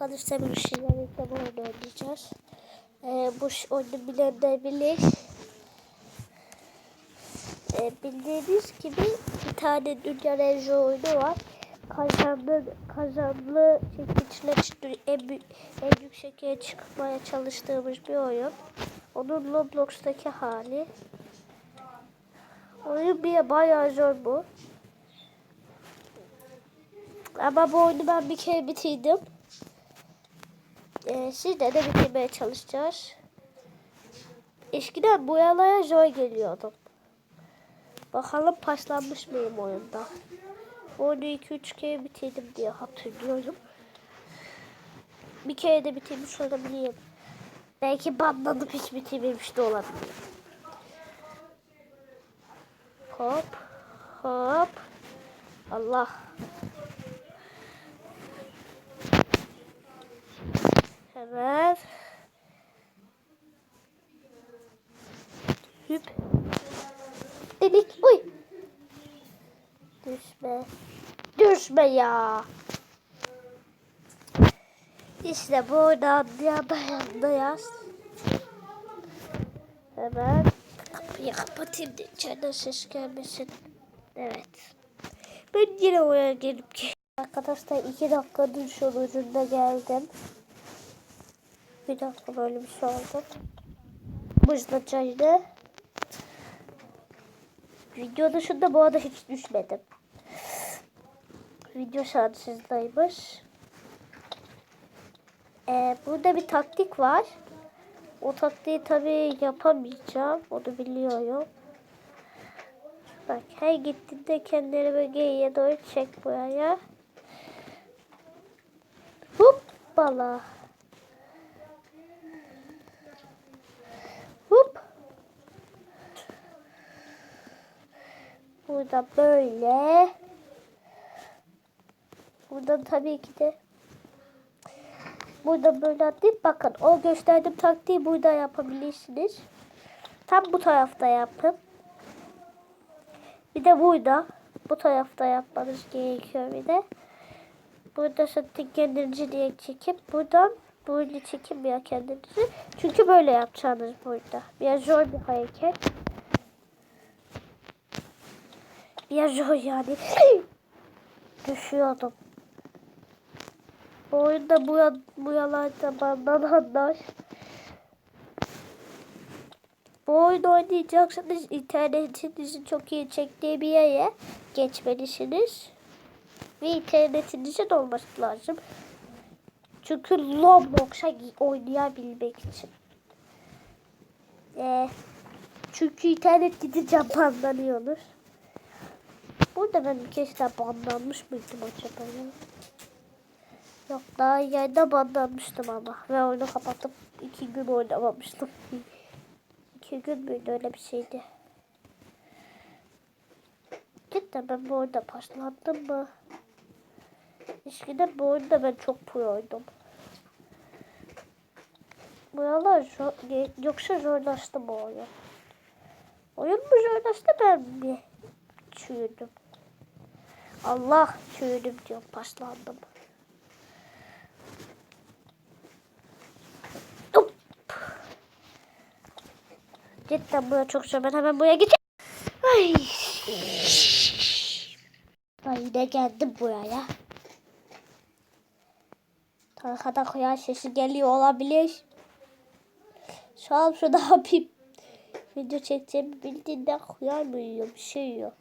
Arkadaşlar bir şeyler reklam oyunu oynayacağız. Ee, bu oyunu bilenler bilir. Ee, bildiğiniz gibi bir tane Dünya Reji oyunu var. Kazanlı, kazanlı çıktı- en, büyük- en yüksek yere çıkmaya çalıştığımız bir oyun. Onun Roblox'taki hali. Oyun bir bayağı zor bu. Ama bu oyunu ben bir kere bitirdim. Ee, sizle de bitirmeye çalışacağız. Eskiden bu yalaya zor geliyordum. Bakalım paslanmış mıyım oyunda. Oyunu 2-3 kere bitirdim diye hatırlıyorum. Bir kere de bitirmiş olabilirim. Belki banlanıp hiç bitirmemiş de olabilirim. Hop. Hop. Allah. Hemen. Hüp. Dedik. Uy. Düşme. Düşme ya. İşte buradan yanındayız. Hemen kapıyı kapatayım da içeriden ses gelmesin. Evet. Ben yine oraya gelip. Arkadaşlar iki dakikadır sonucunda geldim. Bir dakika böyle bir şey oldu. Çaydı. Video dışında bu arada hiç düşmedim. Video şanssızdaymış. Ee, burada bir taktik var. O taktiği tabii yapamayacağım. Onu biliyorum. Bak her gittiğinde kendini geriye doğru çek buraya. Hoppala. Hop. Burada böyle. Burada tabii ki de burada böyle atlayıp bakın o gösterdiğim taktiği burada yapabilirsiniz. Tam bu tarafta yapın. Bir de burada bu tarafta yapmanız gerekiyor bir de. Burada zaten kendinizi diye çekip buradan böyle çekinmiyor kendinizi. Çünkü böyle yapacağınız burada. Biraz zor bir hareket. Biraz zor yani. Düşüyordum. Bu oyunda bu, bu yalarda benden anlar. Bu oyunu oynayacaksanız internetinizin çok iyi çektiği bir yere geçmelisiniz. Ve internetinizin olması lazım. Çünkü Roblox'a oynayabilmek için. Ee, çünkü internet gidince banlanıyorsunuz. Burada ben bir kez daha banlanmış mıydım acaba ya? Yok daha yayında banlanmıştım ama. Ve oyunu kapatıp iki gün oynamamıştım. iki gün müydü öyle bir şeydi. Cidden ben bu oyunda başlandım mı? Eskiden bu oyunda ben çok proydum. Buralar zor, yoksa zorlaştı bu oyun. Oyun mu zorlaştı ben mi çürüdüm? Allah çürüdüm diyorum paslandım. Hop. Cidden buraya çok zor. Ben hemen buraya gideceğim. Ay. Ben yine geldim buraya. Arkada kıyar sesi geliyor olabilir. Şu an şurada yapayım. Video çekeceğim bildiğinden kuyar mı? Bir şey yiyor.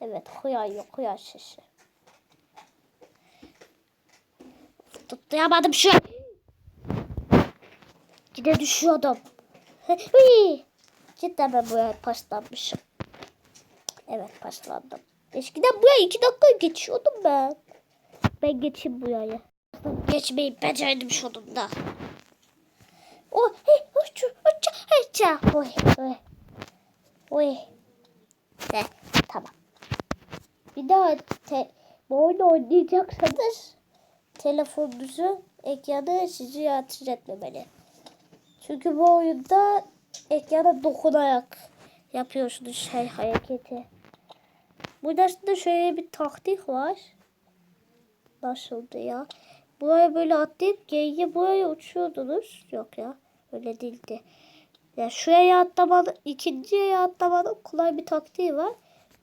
Evet yiyor. Kuyar sesi. Tutlayamadım şu an. Yine düşüyordum. Cidden ben buraya paslanmışım. Evet paslandım. Eskiden buraya iki dakika geçiyordum ben. Ben geçeyim buraya. Geçmeyi becerdim sonunda. Oh, hey, uçu, uçu, uçu. Oy, oy. Oy. Tamam. Bir daha te, bu oyunu oynayacaksanız telefonunuzu ekranı sizi rahatsız etmemeli. Çünkü bu oyunda ekrana dokunarak yapıyorsunuz şey hareketi. Burada aslında şöyle bir taktik var. nasıldı ya? Buraya böyle atlayıp geyiğe buraya uçuyordunuz. Yok ya öyle değildi. Ya şuraya atlamanın, ikinciye atlamanın kolay bir taktiği var.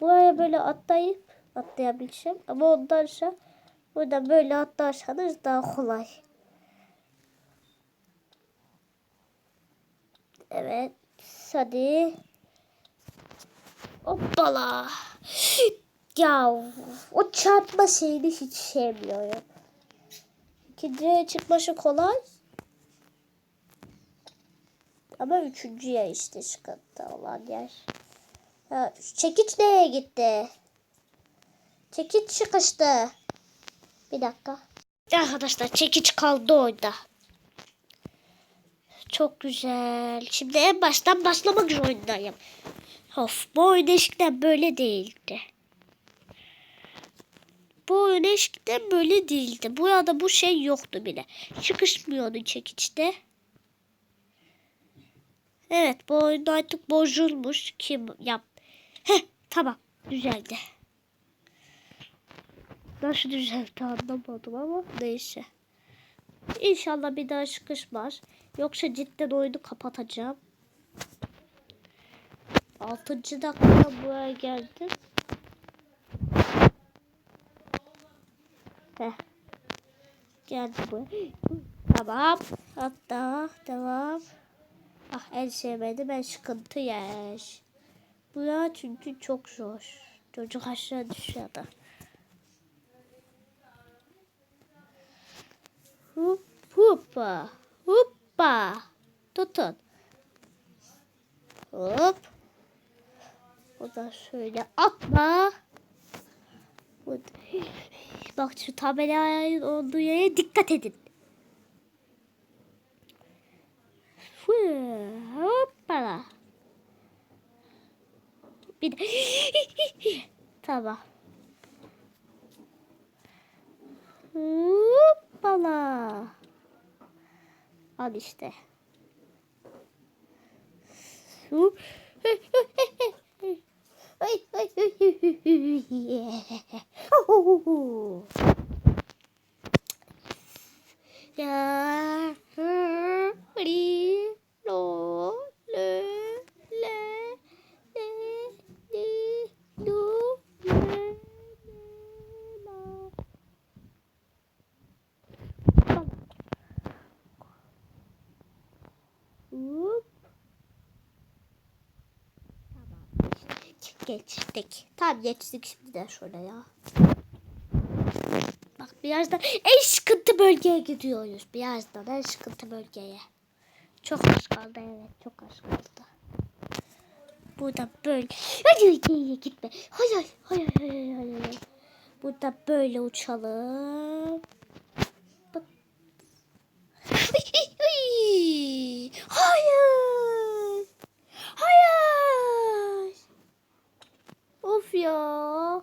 Buraya böyle atlayıp atlayabileceğim. Ama ondansa burada böyle atlarsanız daha kolay. Evet. Hadi. Hoppala. Ya o çarpma şeyini hiç sevmiyorum. İkinciye çıkması kolay. Ama üçüncüye işte sıkıntı olan yer. Ha, çekiç nereye gitti? Çekiç çıkıştı. Bir dakika. Arkadaşlar çekiç kaldı orada. Çok güzel. Şimdi en baştan başlamak zorundayım. Of bu oyun eskiden böyle değildi. Bu oyun eskiden böyle değildi. Bu arada bu şey yoktu bile. Çıkışmıyordu çekiçte. Evet bu oyun artık bozulmuş. Kim yap? Heh tamam düzeldi. Nasıl düzeldi anlamadım ama neyse. İnşallah bir daha çıkışmaz. Yoksa cidden oyunu kapatacağım. 6. dakikada buraya geldim. Heh. Geldi bu. Tamam. Hatta devam. Ah en sevmedim ben sıkıntı yaş. Bu ya çünkü çok zor. Çocuk aşağı düşüyordu. Hup hoppa. Hoppa. Tutun. Hop. O da şöyle atla. Bu- Bak şu tabelanın olduğu yere dikkat edin. Hoppala. Bir de... tamam. Hoppala. Al işte. Ya, Hop. Tamam. Geçtik. Tamam geçtik şimdi de şöyle ya. Bak birazdan en sıkıntı bölgeye gidiyoruz. Birazdan en sıkıntı bölgeye. Çok az kaldı evet çok az kaldı. Burada böyle. Hadi geriye gitme. Hayır hayır hayır hayır. hayır. Burada böyle uçalım. Bak. Ay, ay, ay. Hayır. Hayır. Of ya.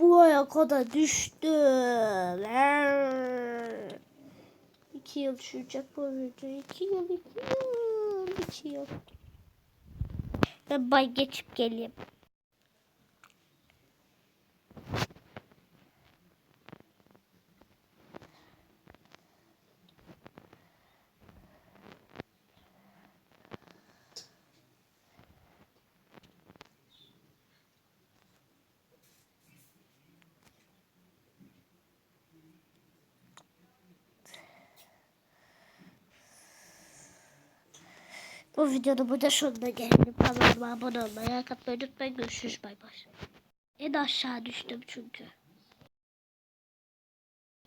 Buraya kadar düştüm. İki yıl sürecek bu video. İki yıl, iki yıl, iki yıl. Ben bay geçip geleyim. Bu videoda burada sonuna geldim. Kanalıma abone olmayı, like atmayı unutmayın. Görüşürüz. Bay bay. En aşağı düştüm çünkü.